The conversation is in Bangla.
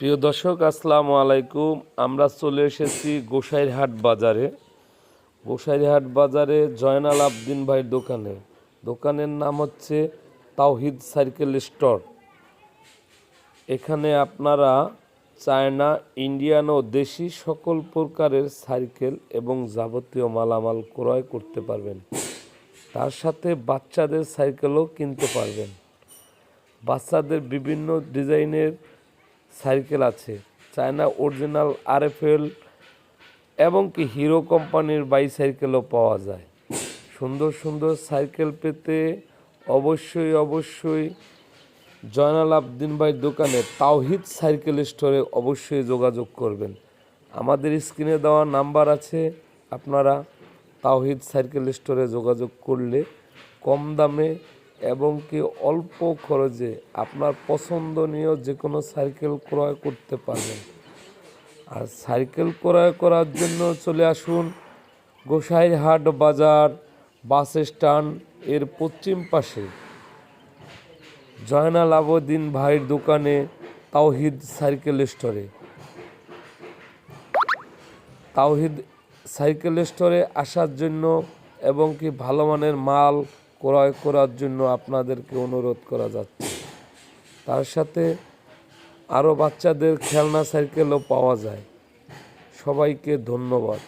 প্রিয় দর্শক, আসসালামু আলাইকুম। আমরা চলে এসেছি গোসাইরহাট বাজারে। গোসাইরহাট বাজারে জয়নাল আবদিন ভাইয়ের দোকানে। দোকানের নাম হচ্ছে তাওহিদ সাইকেল স্টোর। এখানে আপনারা চায়না, ইন্ডিয়ান ও দেশি সকল প্রকারের সাইকেল এবং যাবতীয় মালামাল ক্রয় করতে পারবেন। তার সাথে বাচ্চাদের সাইকেলও কিনতে পারবেন। বাচ্চাদের বিভিন্ন ডিজাইনের সাইকেল আছে। চায়না অরিজিনাল আরএফএল এবং কি হিরো কোম্পানির বাইসাইকেলও পাওয়া যায়। সুন্দর সুন্দর সাইকেল পেতে অবশ্যই অবশ্যই জয়নাল আবদিন ভাইয়ের দোকানে তাওহিদ সাইকেল স্টোরে অবশ্যই যোগাযোগ করবেন। আমাদের স্ক্রিনে দেওয়া নাম্বার আছে, আপনারা তাওহিদ সাইকেল স্টোরে যোগাযোগ করলে কম দামে এবং কি অল্প খরচে আপনার পছন্দনীয় যে কোনো সাইকেল ক্রয় করতে পারবেন। আর সাইকেল ক্রয় করার জন্য চলে আসুন গোসাইরহাট বাজার বাস স্ট্যান্ড এর পশ্চিম পাশে। জয়নাল আবদিন ভাইয়ের দোকানে তাওহিদ সাইকেল স্টোরে। তাওহিদ সাইকেল স্টোরে আসার জন্য এবং কি ভালো মানের মাল ক্রয় করার জন্য আপনাদেরকে অনুরোধ করা যাচ্ছে। তার সাথে আরও বাচ্চাদের খেলনা সাইকেলও পাওয়া যায়। সবাইকে ধন্যবাদ।